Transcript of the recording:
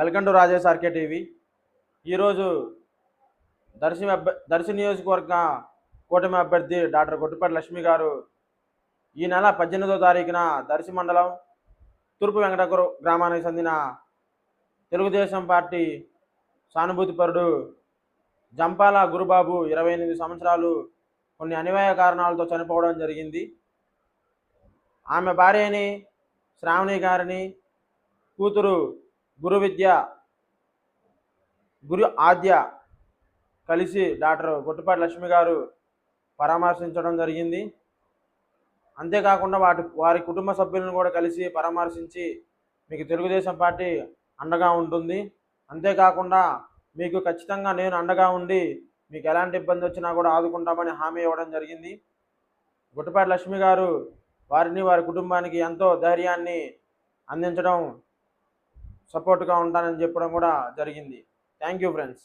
Welcome to Rajesh RK TV. ఈరోజు దర్శి అభ్య దర్శి నియోజకవర్గ కూటమి అభ్యర్థి డాక్టర్ గొట్టిపాటి లక్ష్మి గారు ఈ నెల పద్దెనిమిదో తారీఖున దర్శి మండలం తూర్పు వెంకటగురు గ్రామానికి చెందిన తెలుగుదేశం పార్టీ సానుభూతిపరుడు జంపాల గురుబాబు ఇరవై ఎనిమిది సంవత్సరాలు కొన్ని అనివార్య కారణాలతో చనిపోవడం జరిగింది. ఆమె భార్యని శ్రావణి గారిని కూతురు గురు విద్య గురు ఆద్య కలిసి డాక్టర్ గుట్టుపాటి లక్ష్మి గారు పరామర్శించడం జరిగింది. అంతేకాకుండా వాటి వారి కుటుంబ సభ్యులను కూడా కలిసి పరామర్శించి మీకు తెలుగుదేశం పార్టీ అండగా ఉంటుంది. అంతేకాకుండా మీకు ఖచ్చితంగా నేను అండగా ఉండి మీకు ఎలాంటి ఇబ్బంది వచ్చినా కూడా ఆదుకుంటామని హామీ ఇవ్వడం జరిగింది. గుట్టుపాటి లక్ష్మి గారు వారిని వారి కుటుంబానికి ఎంతో ధైర్యాన్ని అందించడం సపోర్ట్గా ఉంటానని చెప్పడం కూడా జరిగింది. Thank you friends.